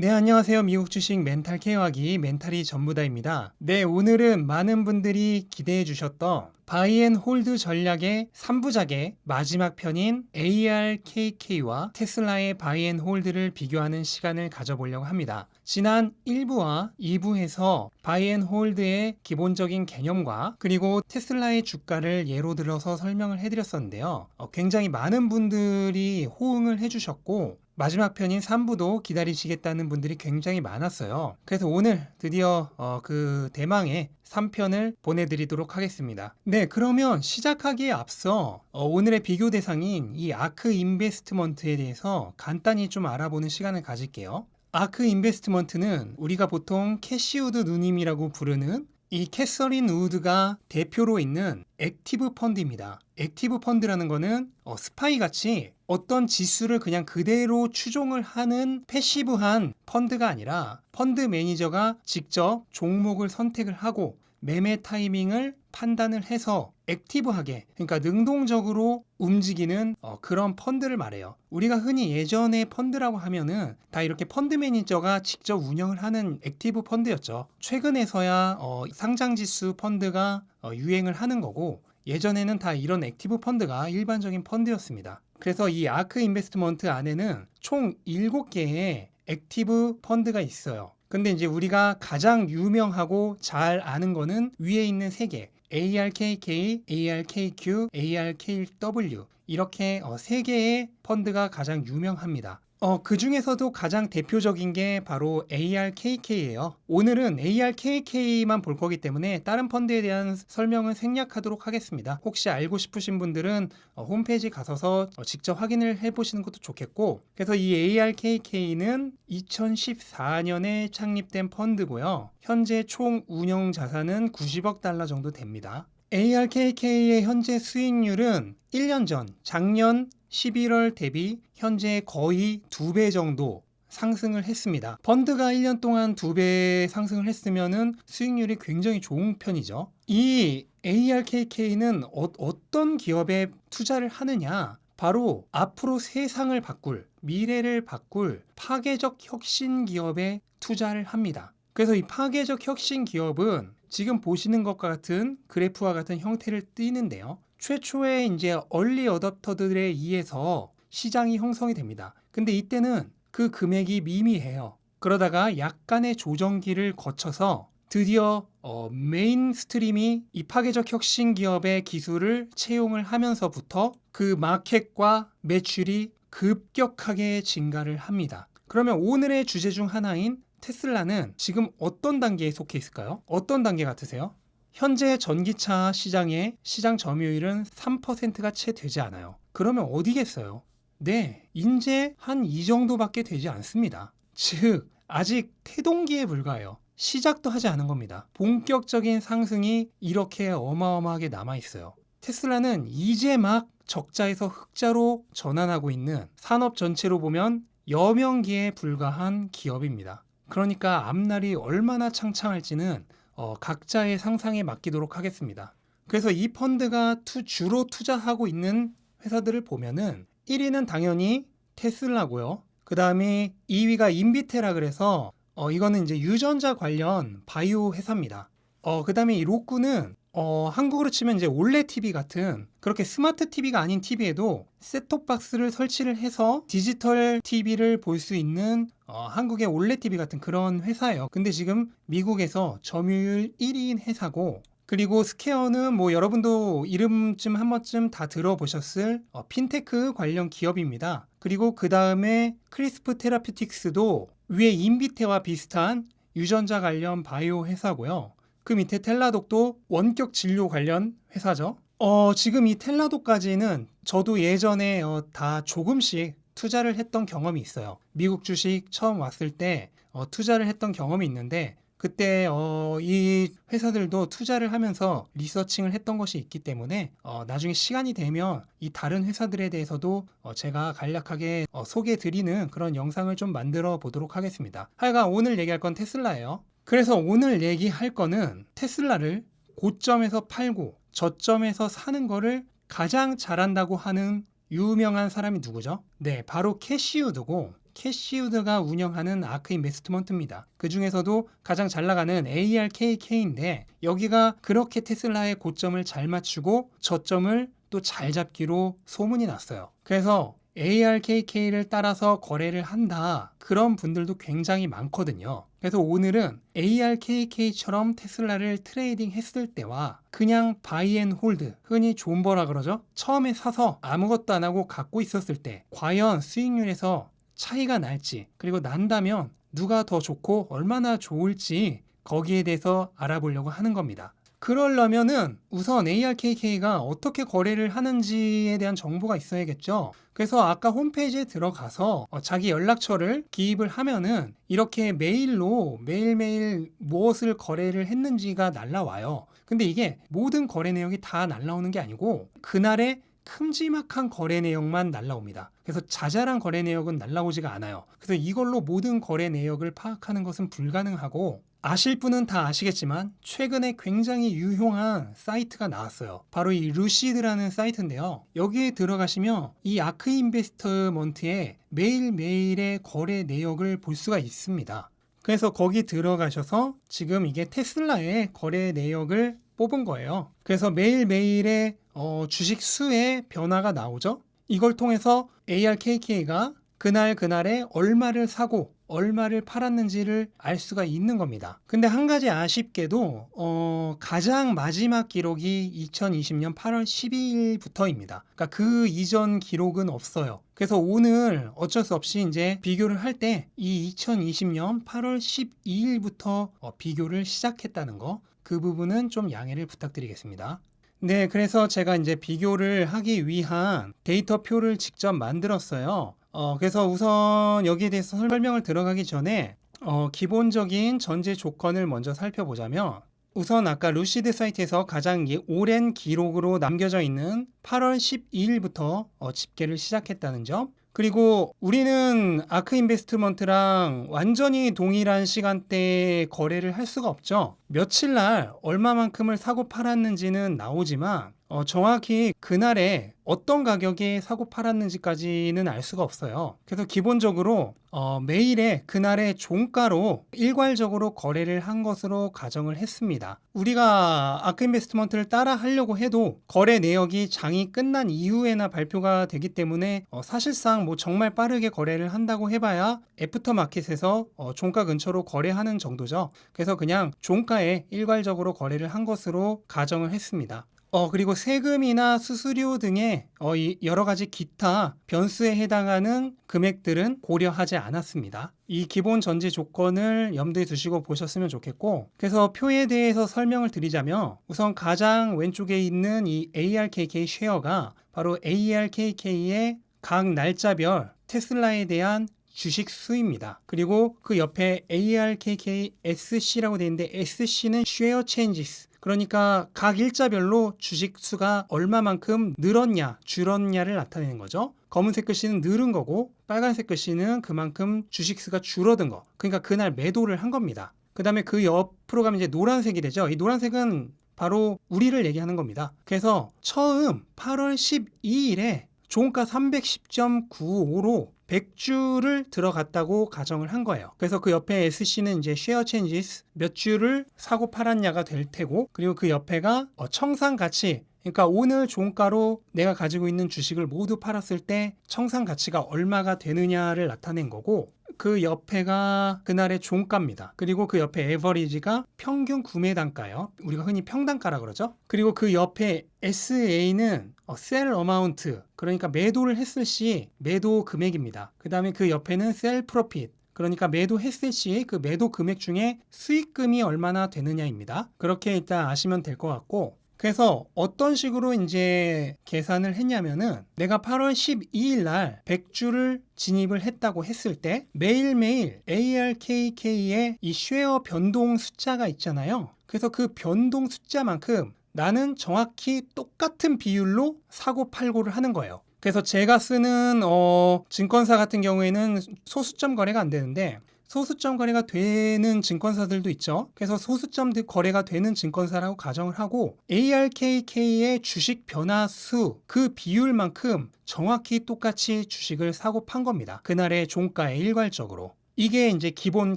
네, 안녕하세요. 미국 주식 멘탈 케어하기 멘탈이 전부다입니다. 네, 오늘은 많은 분들이 기대해 주셨던 바이앤 홀드 전략의 3부작의 마지막 편인 ARKK와 테슬라의 바이앤 홀드를 비교하는 시간을 가져보려고 합니다. 지난 1부와 2부에서 바이앤 홀드의 기본적인 개념과 그리고 테슬라의 주가를 예로 들어서 설명을 해드렸었는데요. 어, 굉장히 많은 분들이 호응을 해주셨고 마지막 편인 3부도 기다리시겠다는 분들이 굉장히 많았어요. 그래서 오늘 드디어 어, 그 대망의 3편을 보내드리도록 하겠습니다. 네, 그러면 시작하기에 앞서 어, 오늘의 비교 대상인 이 아크 인베스트먼트에 대해서 간단히 좀 알아보는 시간을 가질게요. 아크 인베스트먼트는 우리가 보통 캐시우드 누님이라고 부르는 이 캐서린 우드가 대표로 있는 액티브 펀드입니다. 액티브 펀드라는 거는 어, 스파이 같이 어떤 지수를 그냥 그대로 추종을 하는 패시브한 펀드가 아니라 펀드 매니저가 직접 종목을 선택을 하고 매매 타이밍을 판단을 해서 액티브하게 그러니까 능동적으로 움직이는 어, 그런 펀드를 말해요. 우리가 흔히 예전에 펀드라고 하면은 다 이렇게 펀드 매니저가 직접 운영을 하는 액티브 펀드였죠. 최근에서야 어, 상장 지수 펀드가 어, 유행을 하는 거고 예전에는 다 이런 액티브 펀드가 일반적인 펀드였습니다. 그래서 이 아크 인베스트먼트 안에는 총 7개의 액티브 펀드가 있어요. 근데 이제 우리가 가장 유명하고 잘 아는 거는 위에 있는 3개. ARKK, ARKQ, ARKW. 이렇게 어, 3개의 펀드가 가장 유명합니다. 어, 그 중에서도 가장 대표적인 게 바로 ARKK예요. 오늘은 ARKK만 볼 거기 때문에 다른 펀드에 대한 설명은 생략하도록 하겠습니다. 혹시 알고 싶으신 분들은 어, 홈페이지 가서서 어, 직접 확인을 해보시는 것도 좋겠고, 그래서 이 ARKK는 2014년에 창립된 펀드고요. 현재 총 운영 자산은 90억 달러 정도 됩니다. ARKK의 현재 수익률은 1년 전, 작년 11월 대비 현재 거의 두배 정도 상승을 했습니다. 펀드가 1년 동안 두배 상승을 했으면 수익률이 굉장히 좋은 편이죠. 이 ARKK는 어, 어떤 기업에 투자를 하느냐? 바로 앞으로 세상을 바꿀, 미래를 바꿀 파괴적 혁신 기업에 투자를 합니다. 그래서 이 파괴적 혁신 기업은 지금 보시는 것과 같은 그래프와 같은 형태를 띠는데요. 최초의 이제 얼리 어답터들에 의해서 시장이 형성이 됩니다. 근데 이때는 그 금액이 미미해요. 그러다가 약간의 조정기를 거쳐서 드디어 어, 메인 스트림이 이 파괴적 혁신 기업의 기술을 채용을 하면서부터 그 마켓과 매출이 급격하게 증가를 합니다. 그러면 오늘의 주제 중 하나인 테슬라는 지금 어떤 단계에 속해 있을까요? 어떤 단계 같으세요? 현재 전기차 시장의 시장 점유율은 3%가 채 되지 않아요. 그러면 어디겠어요? 네, 이제 한 이 정도밖에 되지 않습니다. 즉, 아직 태동기에 불과해요. 시작도 하지 않은 겁니다. 본격적인 상승이 이렇게 어마어마하게 남아 있어요. 테슬라는 이제 막 적자에서 흑자로 전환하고 있는 산업 전체로 보면 여명기에 불과한 기업입니다. 그러니까 앞날이 얼마나 창창할지는 어, 각자의 상상에 맡기도록 하겠습니다. 그래서 이 펀드가 투, 주로 투자하고 있는 회사들을 보면은 1위는 당연히 테슬라고요. 그 다음에 2위가 인비테라 그래서 어, 이거는 이제 유전자 관련 바이오 회사입니다. 어, 그 다음에 이 로꾸는 어, 한국으로 치면 이제 올레 TV 같은 그렇게 스마트 TV가 아닌 TV에도 셋톱 박스를 설치를 해서 디지털 TV를 볼 수 있는 어, 한국의 올레 TV 같은 그런 회사예요. 근데 지금 미국에서 점유율 1위인 회사고 그리고 스퀘어는 뭐 여러분도 이름쯤 한 번쯤 다 들어보셨을 어, 핀테크 관련 기업입니다. 그리고 그 다음에 크리스프 테라피틱스도 위에 인비테와 비슷한 유전자 관련 바이오 회사고요. 그 밑에 텔라독도 원격 진료 관련 회사죠. 어, 지금 이 텔라독까지는 저도 예전에 어, 다 조금씩 투자를 했던 경험이 있어요. 미국 주식 처음 왔을 때 어, 투자를 했던 경험이 있는데 그때 어, 이 회사들도 투자를 하면서 리서칭을 했던 것이 있기 때문에 어, 나중에 시간이 되면 이 다른 회사들에 대해서도 어, 제가 간략하게 어, 소개해 드리는 그런 영상을 좀 만들어 보도록 하겠습니다. 하여간 오늘 얘기할 건 테슬라예요. 그래서 오늘 얘기할 거는 테슬라를 고점에서 팔고 저점에서 사는 거를 가장 잘한다고 하는 유명한 사람이 누구죠? 네, 바로 캐시우드고 캐시우드가 운영하는 아크 인베스트먼트입니다. 그 중에서도 가장 잘 나가는 ARKK인데 여기가 그렇게 테슬라의 고점을 잘 맞추고 저점을 또 잘 잡기로 소문이 났어요. 그래서 ARKK를 따라서 거래를 한다. 그런 분들도 굉장히 많거든요. 그래서 오늘은 ARKK처럼 테슬라를 트레이딩 했을 때와 그냥 바이 앤 홀드, 흔히 존버라 그러죠. 처음에 사서 아무것도 안 하고 갖고 있었을 때 과연 수익률에서 차이가 날지, 그리고 난다면 누가 더 좋고 얼마나 좋을지 거기에 대해서 알아보려고 하는 겁니다. 그러려면은 우선 ARKK가 어떻게 거래를 하는지에 대한 정보가 있어야겠죠. 그래서 아까 홈페이지에 들어가서 어, 자기 연락처를 기입을 하면은 이렇게 메일로 매일매일 무엇을 거래를 했는지가 날라와요. 근데 이게 모든 거래 내역이 다 날라오는 게 아니고 그날의 큼지막한 거래 내역만 날라옵니다. 그래서 자잘한 거래 내역은 날라오지가 않아요. 그래서 이걸로 모든 거래 내역을 파악하는 것은 불가능하고 아실 분은 다 아시겠지만 최근에 굉장히 유용한 사이트가 나왔어요. 바로 이 루시드라는 사이트인데요. 여기에 들어가시면 이 아크 인베스트먼트의 매일매일의 거래 내역을 볼 수가 있습니다. 그래서 거기 들어가셔서 지금 이게 테슬라의 거래 내역을 뽑은 거예요. 그래서 매일매일의 어, 주식 수의 변화가 나오죠. 이걸 통해서 ARKK가 그날 그날에 얼마를 사고 얼마를 팔았는지를 알 수가 있는 겁니다. 근데 한 가지 아쉽게도 어, 가장 마지막 기록이 2020년 8월 12일부터입니다. 그러니까 그 이전 기록은 없어요. 그래서 오늘 어쩔 수 없이 이제 비교를 할 때 이 2020년 8월 12일부터 어, 비교를 시작했다는 거 그 부분은 좀 양해를 부탁드리겠습니다. 네, 그래서 제가 이제 비교를 하기 위한 데이터표를 직접 만들었어요. 어, 그래서 우선 여기에 대해서 설명을 들어가기 전에 어, 기본적인 전제 조건을 먼저 살펴보자면 우선 아까 루시드 사이트에서 가장 이 오랜 기록으로 남겨져 있는 8월 12일부터 어, 집계를 시작했다는 점 그리고 우리는 아크 인베스트먼트랑 완전히 동일한 시간대에 거래를 할 수가 없죠. 며칠 날 얼마만큼을 사고 팔았는지는 나오지만 어, 정확히 그날에 어떤 가격에 사고 팔았는지까지는 알 수가 없어요. 그래서 기본적으로 어, 매일에 그날의 종가로 일괄적으로 거래를 한 것으로 가정을 했습니다. 우리가 아크 인베스트먼트를 따라 하려고 해도 거래 내역이 장이 끝난 이후에나 발표가 되기 때문에 어, 사실상 뭐 정말 빠르게 거래를 한다고 해봐야 애프터 마켓에서 어, 종가 근처로 거래하는 정도죠. 그래서 그냥 종가에 일괄적으로 거래를 한 것으로 가정을 했습니다. 어, 그리고 세금이나 수수료 등의 어, 이 여러 가지 기타 변수에 해당하는 금액들은 고려하지 않았습니다. 이 기본 전제 조건을 염두에 두시고 보셨으면 좋겠고, 그래서 표에 대해서 설명을 드리자면, 우선 가장 왼쪽에 있는 이 ARKK 쉐어가 바로 ARKK의 각 날짜별 테슬라에 대한 주식 수입니다. 그리고 그 옆에 ARKKSC라고 되어 있는데 SC는 Share Changes 그러니까 각 일자별로 주식 수가 얼마만큼 늘었냐, 줄었냐를 나타내는 거죠. 검은색 글씨는 늘은 거고 빨간색 글씨는 그만큼 주식 수가 줄어든 거. 그러니까 그날 매도를 한 겁니다. 그 다음에 그 옆으로 가면 이제 노란색이 되죠. 이 노란색은 바로 우리를 얘기하는 겁니다. 그래서 처음 8월 12일에 종가 310.95로 100주를 들어갔다고 가정을 한 거예요. 그래서 그 옆에 SC는 이제 쉐어 체인지스 몇 주를 사고 팔았냐가 될 테고 그리고 그 옆에가 어, 청산 가치 그러니까 오늘 종가로 내가 가지고 있는 주식을 모두 팔았을 때 청산 가치가 얼마가 되느냐를 나타낸 거고 그 옆에가 그날의 종가입니다. 그리고 그 옆에 에버리지가 평균 구매 단가요. 우리가 흔히 평단가라 그러죠. 그리고 그 옆에 SA는 셀 어마운트 그러니까 매도를 했을 시 매도 금액입니다. 그 다음에 그 옆에는 셀 프로핏 그러니까 매도했을 시 그 매도 금액 중에 수익금이 얼마나 되느냐입니다. 그렇게 일단 아시면 될 것 같고 그래서 어떤 식으로 이제 계산을 했냐면은 내가 8월 12일 날 100주를 진입을 했다고 했을 때 매일매일 ARKK의 이 쉐어 변동 숫자가 있잖아요. 그래서 그 변동 숫자만큼 나는 정확히 똑같은 비율로 사고 팔고를 하는 거예요. 그래서 제가 쓰는 어, 증권사 같은 경우에는 소수점 거래가 안 되는데 소수점 거래가 되는 증권사들도 있죠. 그래서 소수점 거래가 되는 증권사라고 가정을 하고 ARKK의 주식 변화 수 그 비율만큼 정확히 똑같이 주식을 사고 판 겁니다. 그날의 종가에 일괄적으로. 이게 이제 기본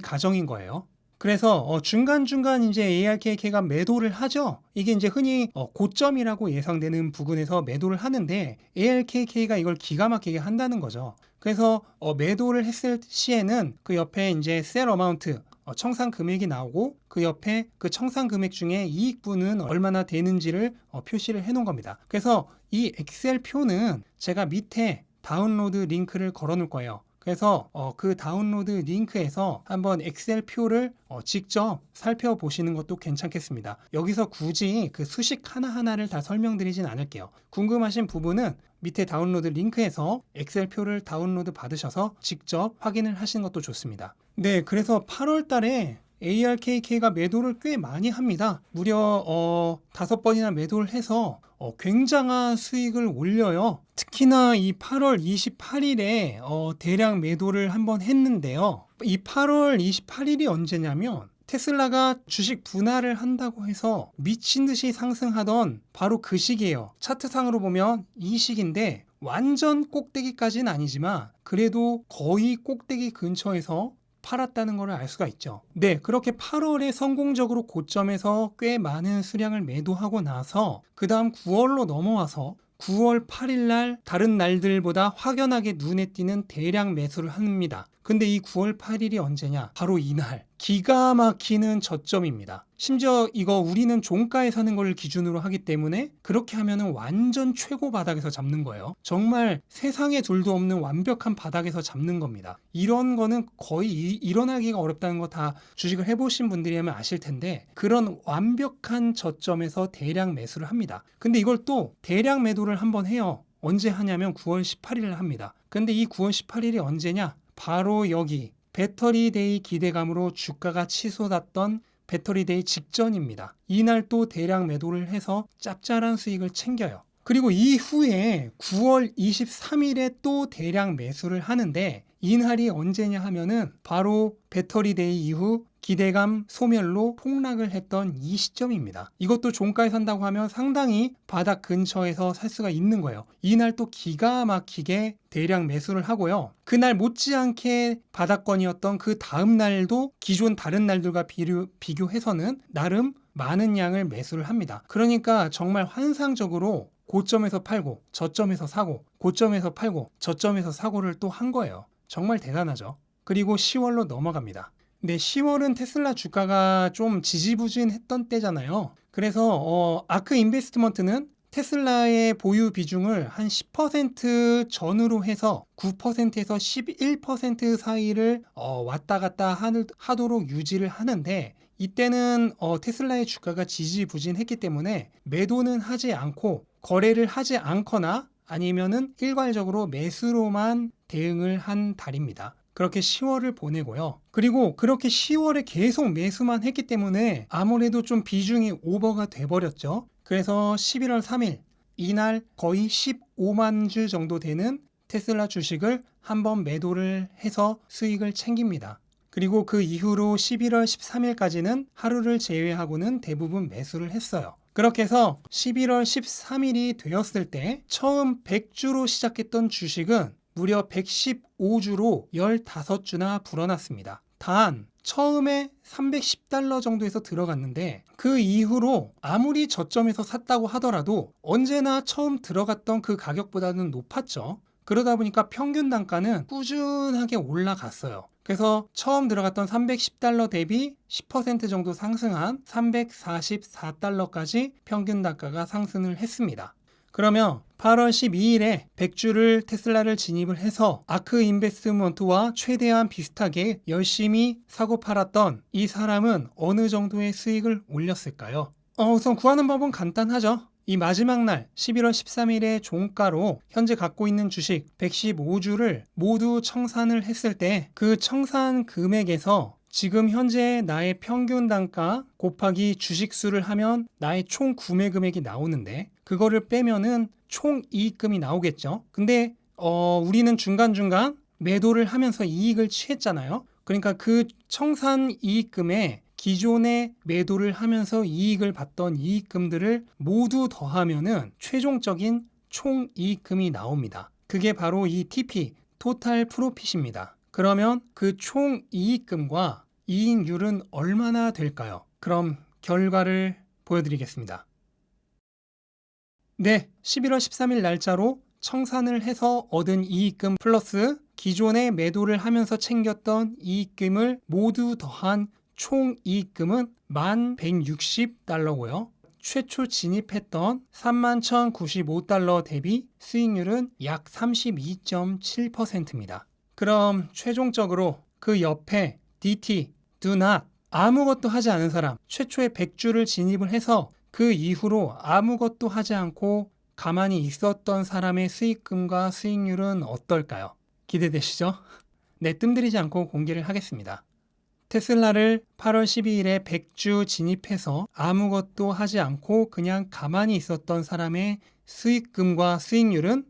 가정인 거예요. 그래서 어, 중간중간 이제 ARKK가 매도를 하죠. 이게 이제 흔히 어, 고점이라고 예상되는 부근에서 매도를 하는데 ARKK가 이걸 기가 막히게 한다는 거죠. 그래서 어, 매도를 했을 시에는 그 옆에 이제 셀 어마운트 어, 청산 금액이 나오고 그 옆에 그 청산 금액 중에 이익분은 얼마나 되는지를 어, 표시를 해 놓은 겁니다. 그래서 이 엑셀 표는 제가 밑에 다운로드 링크를 걸어 놓을 거예요. 그래서 어, 그 다운로드 링크에서 한번 엑셀 표를 어, 직접 살펴보시는 것도 괜찮겠습니다. 여기서 굳이 그 수식 하나하나를 다 설명드리진 않을게요. 궁금하신 부분은 밑에 다운로드 링크에서 엑셀 표를 다운로드 받으셔서 직접 확인을 하시는 것도 좋습니다. 네, 그래서 8월 달에 ARKK가 매도를 꽤 많이 합니다. 무려 어, 다섯 번이나 매도를 해서 어, 굉장한 수익을 올려요. 특히나 이 8월 28일에 어, 대량 매도를 한번 했는데요. 이 8월 28일이 언제냐면 테슬라가 주식 분할을 한다고 해서 미친 듯이 상승하던 바로 그 시기예요. 차트상으로 보면 이 시기인데 완전 꼭대기까지는 아니지만 그래도 거의 꼭대기 근처에서 팔았다는 것을 알 수가 있죠. 네, 그렇게 8월에 성공적으로 고점에서 꽤 많은 수량을 매도하고 나서 그 다음 9월로 넘어와서 9월 8일 날 다른 날들보다 확연하게 눈에 띄는 대량 매수를 합니다. 근데 이 9월 8일이 언제냐? 바로 이날. 기가 막히는 저점입니다. 심지어 이거 우리는 종가에 사는 걸 기준으로 하기 때문에 그렇게 하면은 완전 최고 바닥에서 잡는 거예요. 정말 세상에 둘도 없는 완벽한 바닥에서 잡는 겁니다. 이런 거는 거의 이- 일어나기가 어렵다는 거 다 주식을 해보신 분들이라면 아실 텐데 그런 완벽한 저점에서 대량 매수를 합니다. 근데 이걸 또 대량 매도를 한번 해요. 언제 하냐면 9월 18일 합니다. 근데 이 9월 18일이 언제냐? 바로 여기 배터리데이 기대감으로 주가가 치솟았던 배터리데이 직전입니다. 이날 또 대량 매도를 해서 짭짤한 수익을 챙겨요. 그리고 이후에 9월 23일에 또 대량 매수를 하는데 이날이 언제냐 하면은 바로 배터리데이 이후 기대감 소멸로 폭락을 했던 이 시점입니다. 이것도 종가에 산다고 하면 상당히 바닥 근처에서 살 수가 있는 거예요. 이날 또 기가 막히게 대량 매수를 하고요. 그날 못지않게 바닥권이었던 그 다음 날도 기존 다른 날들과 비교, 비교해서는 나름 많은 양을 매수를 합니다. 그러니까 정말 환상적으로 고점에서 팔고 저점에서 사고 고점에서 팔고 저점에서 사고를 또 한 거예요. 정말 대단하죠. 그리고 10월로 넘어갑니다. 근데 10월은 테슬라 주가가 좀 지지부진했던 때잖아요. 그래서 어, 아크 인베스트먼트는 테슬라의 보유 비중을 한 10% 전으로 해서 9%에서 11% 사이를 어, 왔다 갔다 하도록 유지를 하는데 이때는 어, 테슬라의 주가가 지지부진했기 때문에 매도는 하지 않고 거래를 하지 않거나 아니면은 일괄적으로 매수로만 대응을 한 달입니다. 그렇게 10월을 보내고요. 그리고 그렇게 10월에 계속 매수만 했기 때문에 아무래도 좀 비중이 오버가 돼버렸죠. 그래서 11월 3일 이날 거의 15만 주 정도 되는 테슬라 주식을 한번 매도를 해서 수익을 챙깁니다. 그리고 그 이후로 11월 13일까지는 하루를 제외하고는 대부분 매수를 했어요. 그렇게 해서 11월 13일이 되었을 때 처음 100주로 시작했던 주식은 무려 115주로 15주나 불어났습니다. 단 처음에 310달러 정도에서 들어갔는데 그 이후로 아무리 저점에서 샀다고 하더라도 언제나 처음 들어갔던 그 가격보다는 높았죠. 그러다 보니까 평균 단가는 꾸준하게 올라갔어요. 그래서 처음 들어갔던 310달러 대비 10% 정도 상승한 344달러까지 평균 단가가 상승을 했습니다. 그러면 8월 12일에 100주를 테슬라를 진입을 해서 아크 인베스트먼트와 최대한 비슷하게 열심히 사고 팔았던 이 사람은 어느 정도의 수익을 올렸을까요? 어, 우선 구하는 법은 간단하죠. 이 마지막 날 11월 13일의 종가로 현재 갖고 있는 주식 115주를 모두 청산을 했을 때 그 청산 금액에서 지금 현재 나의 평균 단가 곱하기 주식 수를 하면 나의 총 구매 금액이 나오는데 그거를 빼면은 총 이익금이 나오겠죠. 근데 어, 우리는 중간중간 매도를 하면서 이익을 취했잖아요. 그러니까 그 청산 이익금에 기존에 매도를 하면서 이익을 봤던 이익금들을 모두 더하면은 최종적인 총 이익금이 나옵니다. 그게 바로 이 TP, 토탈 프로핏입니다. 그러면 그 총 이익금과 이익률은 얼마나 될까요? 그럼 결과를 보여드리겠습니다. 네, 11월 13일 날짜로 청산을 해서 얻은 이익금 플러스 기존에 매도를 하면서 챙겼던 이익금을 모두 더한 총 이익금은 1160달러고요. 최초 진입했던 31,095달러 대비 수익률은 약 32.7%입니다. 그럼 최종적으로 그 옆에 DT, do not 아무것도 하지 않은 사람, 최초의 100주를 진입을 해서 그 이후로 아무것도 하지 않고 가만히 있었던 사람의 수익금과 수익률은 어떨까요? 기대되시죠? 네, 뜸들이지 않고 공개를 하겠습니다. 테슬라를 8월 12일에 100주 진입해서 아무것도 하지 않고 그냥 가만히 있었던 사람의 수익금과 수익률은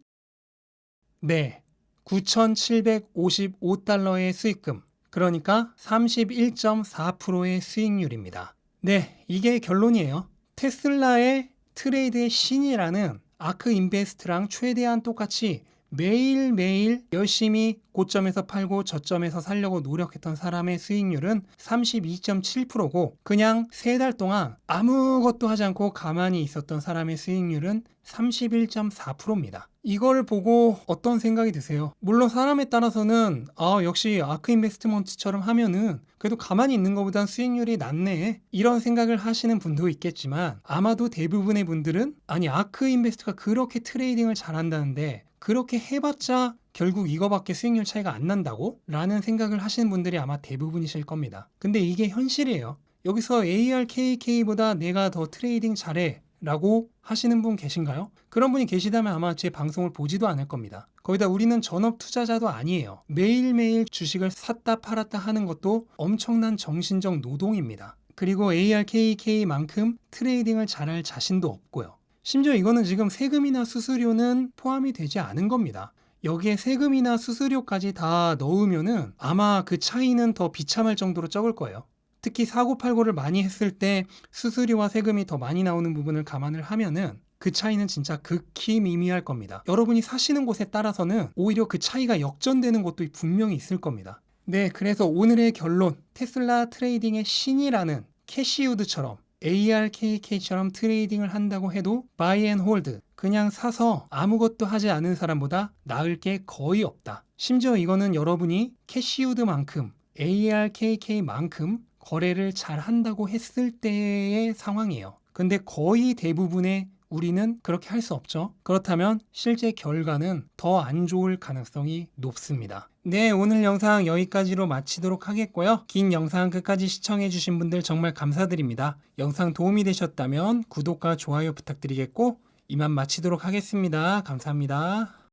네, 9,755달러의 수익금, 그러니까 31.4%의 수익률입니다. 네, 이게 결론이에요. 테슬라의 트레이드의 신이라는 아크 인베스트랑 최대한 똑같이 매일매일 열심히 고점에서 팔고 저점에서 살려고 노력했던 사람의 수익률은 32.7%고 그냥 세 달 동안 아무것도 하지 않고 가만히 있었던 사람의 수익률은 31.4%입니다. 이걸 보고 어떤 생각이 드세요? 물론 사람에 따라서는 아 역시 아크 인베스트먼트처럼 하면은 그래도 가만히 있는 것보단 수익률이 낮네 이런 생각을 하시는 분도 있겠지만 아마도 대부분의 분들은 아니 아크 인베스트가 그렇게 트레이딩을 잘한다는데 그렇게 해봤자 결국 이거밖에 수익률 차이가 안 난다고? 라는 생각을 하시는 분들이 아마 대부분이실 겁니다. 근데 이게 현실이에요. 여기서 ARKK보다 내가 더 트레이딩 잘해 라고 하시는 분 계신가요? 그런 분이 계시다면 아마 제 방송을 보지도 않을 겁니다. 거기다 우리는 전업 투자자도 아니에요. 매일매일 주식을 샀다 팔았다 하는 것도 엄청난 정신적 노동입니다. 그리고 ARKK만큼 트레이딩을 잘할 자신도 없고요. 심지어 이거는 지금 세금이나 수수료는 포함이 되지 않은 겁니다. 여기에 세금이나 수수료까지 다 넣으면은 아마 그 차이는 더 비참할 정도로 적을 거예요. 특히 사고 팔고를 많이 했을 때 수수료와 세금이 더 많이 나오는 부분을 감안을 하면은 그 차이는 진짜 극히 미미할 겁니다. 여러분이 사시는 곳에 따라서는 오히려 그 차이가 역전되는 곳도 분명히 있을 겁니다. 네, 그래서 오늘의 결론. 테슬라 트레이딩의 신이라는 캐시우드처럼 ARKK처럼 트레이딩을 한다고 해도 buy and hold 그냥 사서 아무것도 하지 않은 사람보다 나을 게 거의 없다. 심지어 이거는 여러분이 캐시우드만큼 ARKK만큼 거래를 잘 한다고 했을 때의 상황이에요. 근데 거의 대부분의 우리는 그렇게 할 수 없죠. 그렇다면 실제 결과는 더 안 좋을 가능성이 높습니다. 네, 오늘 영상 여기까지로 마치도록 하겠고요. 긴 영상 끝까지 시청해주신 분들 정말 감사드립니다. 영상 도움이 되셨다면 구독과 좋아요 부탁드리겠고, 이만 마치도록 하겠습니다. 감사합니다.